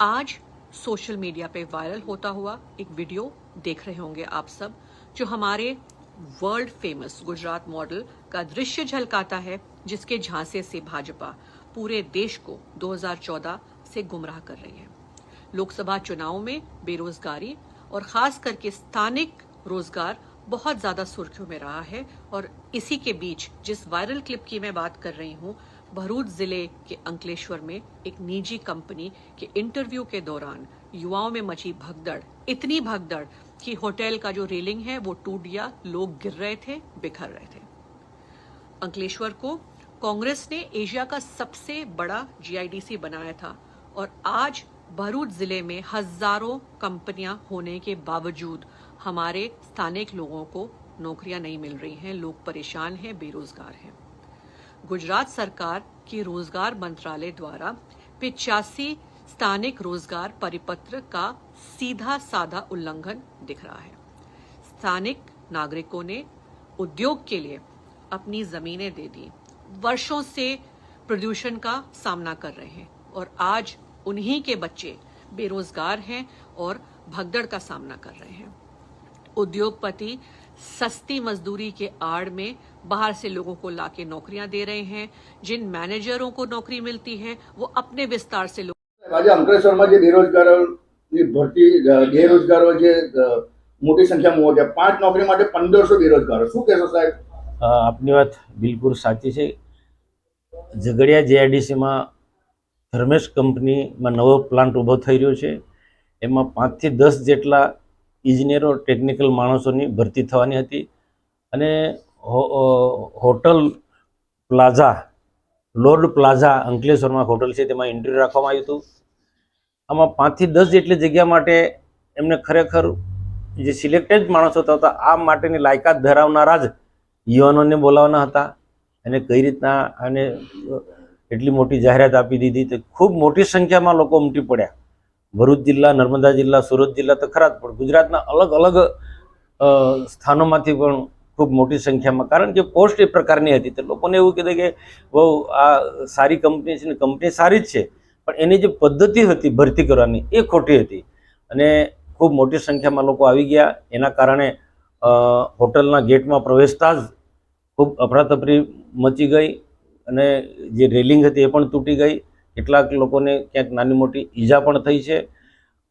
आज social media पे viral होता हुआ एक वीडियो देख रहे होंगे आप सब, जो हमारे वर्ल्ड फ़ेमस गुजरात मॉडल का दृश्य झलकाता है, जिसके झांसे से भाजपा पूरे देश को 2014 से गुमराह कर रही है। लोकसभा चुनाव में बेरोजगारी और खास करके स्थानिक रोज़गार बहुत ज़्यादा सुर्खियों में रहा है, और इसी के बीच जिस वायरल क्लिप की मैं बात कर रही हूँ भरूच ज़िले के अंकलेश्वर में एक निजी कंपनी के इंटरव्यू के दौरान युवाओं में मची भगदड़। इतनी भगदड़ कि होटल का जो रेलिंग है, वो टूट गया, लोग गिर रहे थे, बिखर रहे थे। अंकलेश्वर को कांग्रेस ने एशिया का सबसे बड़ा जीआईडीसी बनाया था और आज भरूच ज़िले में हज़ारों कंपनियाँ होने के बावजूद हमारे स्थानिक लोगों को नौकरियाँ नहीं मिल रही हैं, लोग परेशान हैं, बेरोजगार हैं। गुजरात सरकार की रोज़गार मंत्रालय द्वारा पिचासी स्थानिक रोज़गार परिपत्र का सीधा साधा उल्लंघन दिख रहा है। स्थानिक नागरिकों ने उद्योग के लिए अपनी जमीनें दे दी। वर्षों से प्रदूषण का सामना कर रहे हैं और आज उन्हीं के बच्चे बेरोजगार हैं और भगदड़ का सामना कर रहे हैं। उद्योगपति सस्ती मजदूरी के आड़ में बाहर से लोगों को लाके नौकरियां दे रहे हैं जिन मैनेजरों को नौकरी मिलती है वो अपने विस्तार से लोग આજે અંકલેશ્વરમાં જે બેરોજગારોની ભરતી અ, બેરોજગારો જે અ, મોટી સંખ્યામાં હોય છે પાંચ નોકરી માટે પંદરસો બેરોજગારો શું કહેશો સાહેબ અ, આપની વાત બિલકુલ સાચી છે ઝઘડિયા જેઆઈડીસીમાં ધર્મેશ કંપનીમાં નવો પ્લાન્ટ ઊભો થઈ રહ્યો છે એમાં પાંચથી દસ જેટલા ઇજનેરો ટેકનિકલ માણસોની ભરતી થવાની હતી અને હોટલ પ્લાઝા, લોર્ડ પ્લાઝા અંકલેશ્વરમાં હોટલ છે, તેમાં ઇન્ટરવ્યૂ રાખવામાં આવ્યું હતું. આમાં પાંચથી દસ જેટલી જગ્યા માટે એમને ખરેખર જે સિલેક્ટેડ માણસો હતા, આ માટેની લાયકાત ધરાવનારા જ યુવાનોને બોલાવવાના હતા. અને કઈ રીતના આને એટલી મોટી જાહેરાત આપી દીધી તો ખૂબ મોટી સંખ્યામાં લોકો ઉમટી પડ્યા. ભરૂચ જિલ્લા, નર્મદા જિલ્લા, સુરત જિલ્લા તો ખરા જ, પણ ગુજરાતના અલગ અલગ સ્થાનોમાંથી પણ ખૂબ મોટી સંખ્યામાં, કારણ કે પોસ્ટ એ પ્રકારની હતી. તો લોકોને એવું કીધું કે બહુ આ સારી કંપની છે ને કંપની સારી જ છે, પણ એની જે પદ્ધતિ હતી ભરતી કરવાની એ ખોટી હતી. અને ખૂબ મોટી સંખ્યામાં લોકો આવી ગયા. એના કારણે હોટલના ગેટમાં પ્રવેશતા જ ખૂબ અફરાતફરી મચી ગઈ અને જે રેલિંગ હતી એ પણ તૂટી ગઈ. કેટલાક લોકોને ક્યાંક નાની મોટી ઈજા પણ થઈ છે.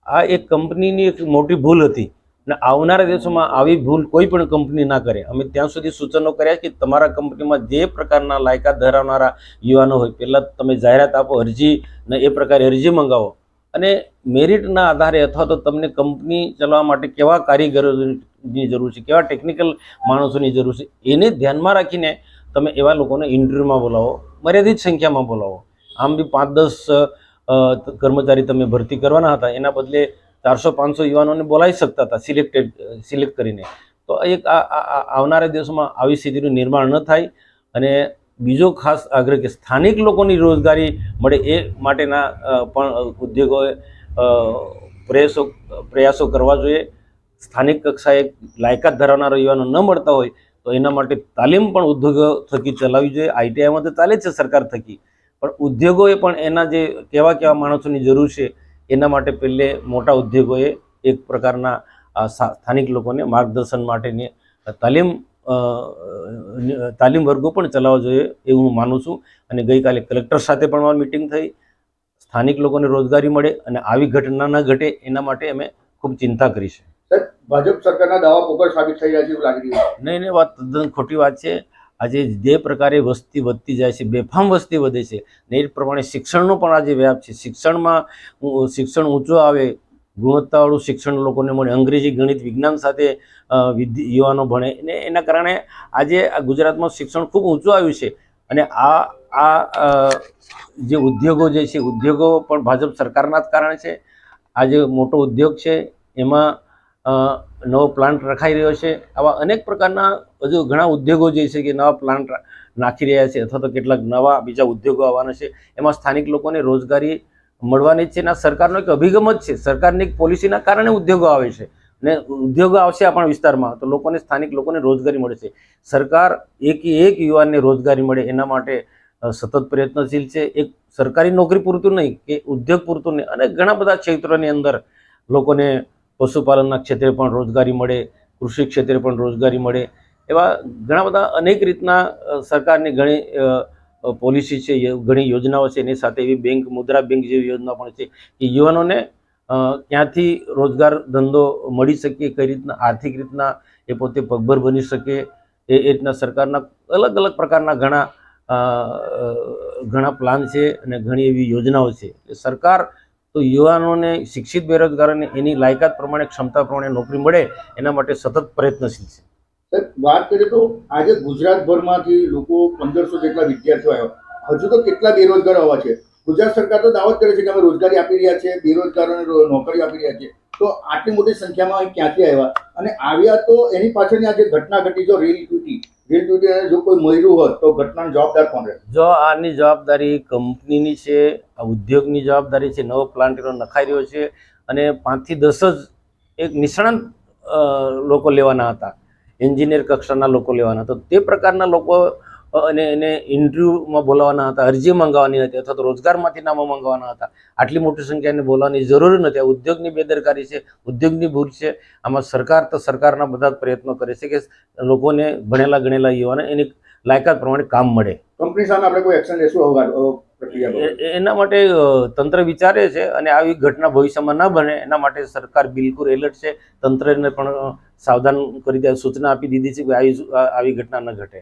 આ એક કંપનીની એક મોટી ભૂલ હતી અને આવનારા દિવસોમાં આવી ભૂલ કોઈ પણ કંપની ના કરે. અમે ત્યાં સુધી સૂચનો કર્યા કે તમારા કંપનીમાં જે પ્રકારના લાયકાત ધરાવનારા યુવાનો હોય, પહેલાં તમે જાહેરાત આપો, અરજી ને એ પ્રકારે અરજી મંગાવો. અને મેરિટના આધારે અથવા તો તમને કંપની ચલાવવા માટે કેવા કારીગરોની જરૂર છે, કેવા ટેકનિકલ માણસોની જરૂર છે, એને ધ્યાનમાં રાખીને તમે એવા લોકોને ઇન્ટરવ્યૂમાં બોલાવો, મર્યાદિત સંખ્યામાં બોલાવો. આમ બી પાંચ દસ કર્મચારી તમે ભરતી કરવાના હતા, એના બદલે ચારસો પાંચસો યુવાનોને બોલાવી શકતા હતા, સિલેક્ટેડ, સિલેક્ટ કરીને. તો એક આવનારા દિવસોમાં આવી સ્થિતિનું નિર્માણ ન થાય અને બીજો ખાસ આગ્રહ કે સ્થાનિક લોકોની રોજગારી મળે એ માટેના પણ ઉદ્યોગોએ પ્રયાસો પ્રયાસો કરવા જોઈએ. સ્થાનિક કક્ષાએ લાયકાત ધરાવનારા યુવાનો ન મળતા હોય તો એના માટે તાલીમ પણ ઉદ્યોગો થકી ચલાવવી જોઈએ. આઈટીઆઈમાં તો ચાલે છે સરકાર થકી. પણ ઉદ્યોગોએ પણ એના જે કેવા કેવા માણસોની જરૂર છે એના માટે પહેલે મોટા ઉદ્યોગોએ એક પ્રકારના સ્થાનિક લોકોને માર્ગદર્શન માટેની તાલીમ તાલીમ વર્ગો પણ ચલાવવા જોઈએ એવું હું માનું છું. અને ગઈકાલે કલેક્ટર સાથે પણ મારી મિટિંગ થઈ. સ્થાનિક લોકોને રોજગારી મળે અને આવી ઘટના ન ઘટે એના માટે અમે ખૂબ ચિંતા કરી છે. ભાજપ સરકારના દાવા પોકળ સાબિત થઈ રહ્યા છે એવું લાગી રહ્યું નહીં નહીં વાત તદ્દન ખોટી વાત છે. આજે જે પ્રકારે વસ્તી વધતી જાય છે, બેફામ વસ્તી વધે છે, ને એ પ્રમાણે શિક્ષણનો પણ આજે વ્યાપ છે. શિક્ષણમાં શિક્ષણ ઊંચું આવે, ગુણવત્તાવાળું શિક્ષણ લોકોને મળે, અંગ્રેજી ગણિત વિજ્ઞાન સાથે યુવાનો ભણે, ને એના કારણે આજે આ ગુજરાતમાં શિક્ષણ ખૂબ ઊંચું આવ્યું છે. અને આ આ જે ઉદ્યોગો જે છે, ઉદ્યોગો પણ ભાજપ સરકારના જ કારણે છે. આ જે મોટો ઉદ્યોગ છે, એમાં નવો પ્લાન્ટ રખાઈ રહ્યો છે. આવા અનેક પ્રકારના હજુ ઘણા ઉદ્યોગો જે છે કે નવા પ્લાન્ટ નાખી રહ્યા છે અથવા તો કેટલાક નવા બીજા ઉદ્યોગો આવવાના છે. એમાં સ્થાનિક લોકોને રોજગારી મળવાની છે અને સરકારનો એક અભિગમ જ છે. સરકારની એક પોલિસીના કારણે ઉદ્યોગો આવે છે ને ઉદ્યોગો આવશે આપણા વિસ્તારમાં તો લોકોને સ્થાનિક લોકોને રોજગારી મળશે સરકાર એક એક યુવાનને રોજગારી મળે એના માટે સતત પ્રયત્નશીલ છે. એક સરકારી નોકરી પૂરતું નહીં કે ઉદ્યોગ પૂરતું નહીં અને ઘણા બધા ક્ષેત્રોની અંદર લોકોને પશુપાલનના ક્ષેત્રે પણ રોજગારી મળે, કૃષિ ક્ષેત્રે પણ રોજગારી મળે, એવા ઘણા બધા અનેક રીતના સરકારની ઘણી પોલિસી છે ઘણી યોજનાઓ છે, એની સાથે એવી બેંક, મુદ્રા બેંક જેવી યોજના પણ છે કે યુવાનોને ક્યાંથી રોજગાર ધંધો મળી શકે, કઈ રીતના આર્થિક રીતના એ પોતે પગભર બની શકે, એ રીતના સરકારના અલગ અલગ પ્રકારના ઘણા ઘણા પ્લાન છે અને ઘણી એવી યોજનાઓ છે. સરકાર તો યુવાનોને શિક્ષિત બેરોજગારોને એની લાયકાત પ્રમાણે, ક્ષમતા પ્રમાણે નોકરી મળે, એના માટે સતત પ્રયત્નશીલ છે. વાત કરીએ તો આજે ગુજરાતભરમાંથી લોકો પંદરસો જેટલા વિદ્યાર્થીઓ આવ્યા. હજુ તો કેટલા બેરોજગાર હોવા છે? ગુજરાત સરકાર તો દાવત કરે છે કે અમે રોજગારી આપી રહ્યા છે બેરોજગારોને નોકરી આપી રહ્યા છે તો આટલી મોટી સંખ્યામાં ક્યાંથી આવ્યા? અને આવ્યા તો એની પાછળની આ જે ઘટના ઘટી, જો રેલ તૂટી તૂટી અને જો કોઈ મર્યું હોત, તો ઘટનાનો જવાબદાર કોણ રહે જો આની જવાબદારી કંપનીની છે, આ ઉદ્યોગની જવાબદારી છે, નવો પ્લાન્ટ એનો નખાઈ રહ્યો છે, અને પાંચથી દસ જ એક નિષ્ણાંત લોકો લેવાના હતા. એન્જિનિયર કક્ષાના લોકો લેવાના હતા. તે પ્રકારના લોકો અને એને ઇન્ટરવ્યૂમાં બોલાવવાના હતા અરજી મંગાવવાની હતી અથવા તો રોજગારમાંથી નામો મંગાવવાના હતા. આટલી મોટી સંખ્યા એને બોલાવવાની જરૂર નથી. આ ઉદ્યોગની બેદરકારી છે ઉદ્યોગની ભૂલ છે. આમાં સરકાર તો સરકારના બધા પ્રયત્નો કરે છે કે લોકોને ભણેલા ગણેલા યુવાને એની લાયકાત પ્રમાણે કામ મળે. કંપની સામે આપણે કોઈ એક્શન લેશું એના માટે તંત્ર વિચારે છે અને આવી ઘટના ભવિષ્યમાં ન બને એના માટે સરકાર બિલકુલ એલર્ટ છે. તંત્રને પણ સાવધાન કરી દે સૂચના આપી દીધી છે કે આવી આવી ઘટના ન ઘટે.